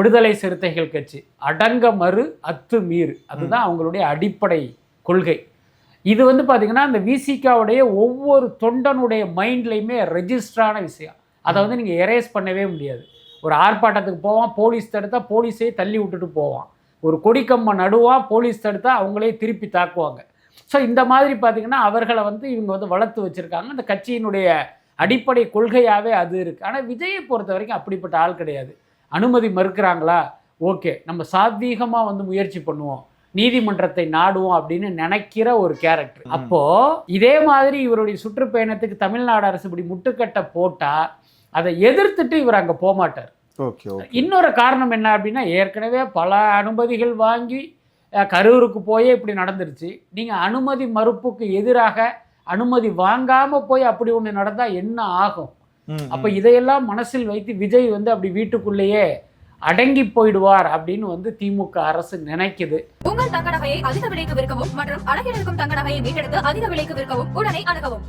விடுதலை சிறுத்தைகள் கட்சி அடங்க மறு அத்து மீறு. அதுதான் அவங்களுடைய அடிப்படை கொள்கை. இது வந்து பார்த்தீங்கன்னா அந்த விசிகாவுடைய ஒவ்வொரு தொண்டனுடைய மைண்ட்லையுமே ரெஜிஸ்டரான விஷயம். அதை வந்து நீங்கள் எரேஸ் பண்ணவே முடியாது. ஒரு ஆர்ப்பாட்டத்துக்கு போவான் போலீஸ் தடுத்தா போலீஸே தள்ளி விட்டுட்டு போவான். ஒரு கொடிக்கம்மை நடுவான் போலீஸ் தடுத்தா அவங்களே திருப்பி தாக்குவாங்க. ஸோ இந்த மாதிரி பார்த்தீங்கன்னா அவர்களை வந்து இவங்க வந்து வளர்த்து வச்சுருக்காங்க. அந்த கட்சியினுடைய அடிப்படை கொள்கையாகவே அது இருக்குது ஆனால் விஜயை பொறுத்த வரைக்கும் அப்படிப்பட்ட ஆள் கிடையாது. அனுமதி மறுக்கிறாங்களா? ஓகே நம்ம சாத்வீகமாக வந்து முயற்சி பண்ணுவோம். நீதிமன்றத்தை நாடுவோம் அப்படின்னு நினைக்கிற ஒரு கேரக்டர். அப்போ இதே மாதிரி இவருடைய சுற்றுப்பயணத்துக்கு தமிழ்நாடு அரசு இப்படி முட்டுக்கட்டை போட்டா அதை எதிர்த்துட்டு இவர் அங்கே போகமாட்டார் ஓகே ஓகே. இன்னொரு காரணம் என்ன அப்படின்னா ஏற்கனவே பல அனுமதிகள் வாங்கி கரூருக்கு போயே இப்படி நடந்துருச்சு. நீங்கள் அனுமதி மறுப்புக்கு எதிராக அனுமதி வாங்காம போய் அப்படி ஒன்று நடந்தால் என்ன ஆகும். அப்போ இதையெல்லாம் மனசில் வைத்து விஜய் வந்து அப்படி வீட்டுக்குள்ளேயே அடங்கி போயிடுவார் அப்படின்னு வந்து திமுக அரசு நினைக்குது. உங்கள் தங்க நகையை அதிக விலைக்கு விற்கவும் மற்றும் அழகில் இருக்கும் தங்க நகையை மீட்டெடுத்து அதிக விலைக்கு விற்கவும் உடனே அணுகவும்.